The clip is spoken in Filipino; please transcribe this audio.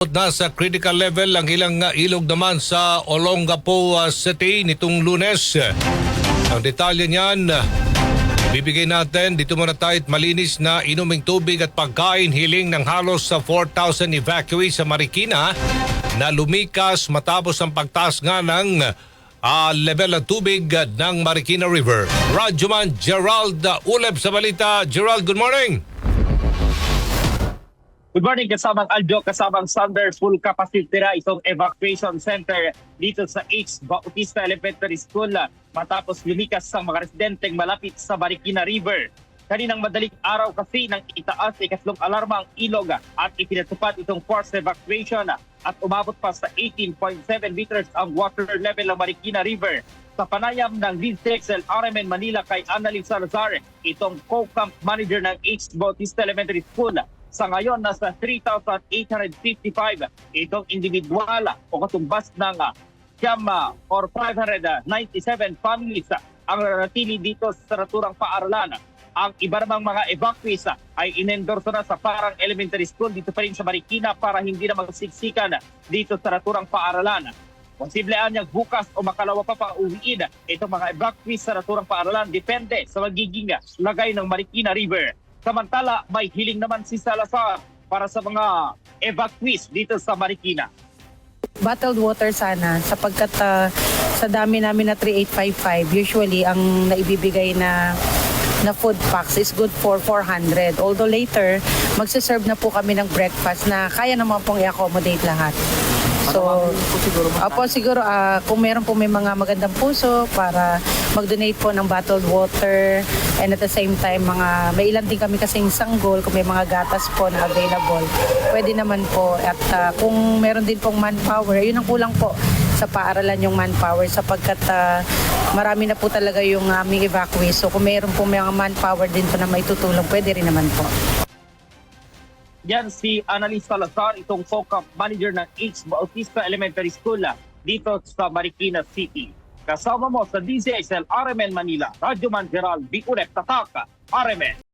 Nasa critical level ang ilang uh, ilog naman sa Olongapo uh, City nitong lunes. Ang detalye niyan, bibigay natin dito muna tayo at malinis na inuming tubig at pagkain hiling ng halos sa 4,000 evacuees sa Marikina na lumikas matapos ang pagtaas nga ng uh, level ng tubig ng Marikina River. Radyoman Gerald Uleb sa balita. Gerald, good morning! Good morning, kasamang Aljo, kasamang Thunder, full capacity na itong evacuation center dito sa H. Bautista Elementary School matapos lumikas ang mga residenteng malapit sa Marikina River. Kaninang madaling araw kasi nang itaas ikatlong alarma ang ilog at ipinatupad itong forced evacuation at umabot pa sa 18.7 meters ang water level ng Marikina River. Sa panayam ng DCXL RMN Manila kay Annalyn Salazar, itong co-camp manager ng H. Bautista Elementary School, sa ngayon nasa 3,855 itong individual ah, o katumbas ng uh, siyam or 597 families ah, ang nanatili dito sa naturang paaralan. Ang iba namang mga evacuees ah, ay inendorso na sa parang elementary school dito pa rin sa Marikina para hindi na magsiksikan ah, dito sa naturang paaralan. Posible anyang bukas o makalawa pa pa uwiin itong mga evacuees sa naturang paaralan depende sa magiging ah, lagay ng Marikina River. Samantala, may hiling naman si Salazar para sa mga evacuees dito sa Marikina. bottled water sana sapagkat ah, sa dami namin na 3855 usually ang naibibigay na na food packs is good for 400 although later magse-serve na po kami ng breakfast na kaya naman pong i-accommodate lahat so Apo siguro ah, kung meron po may mga magandang puso para mag-donate po ng bottled water and at the same time mga may ilan din kami kasing sanggol kung may mga gatas po na available pwede naman po. At ah, kung meron din pong manpower yun ang kulang po sa paaralan yung manpower sapagkat ah, marami na po talaga yung aming evacuees so kung meron po mga manpower din po na may tutulong pwede rin naman po Yan si Annalise Salazar, itong FOCAP manager ng H. Bautista Elementary School ah, dito sa Marikina City. Kasama mo sa DZSL RMN Manila, Radyo Man Gerald Tataka, RMN.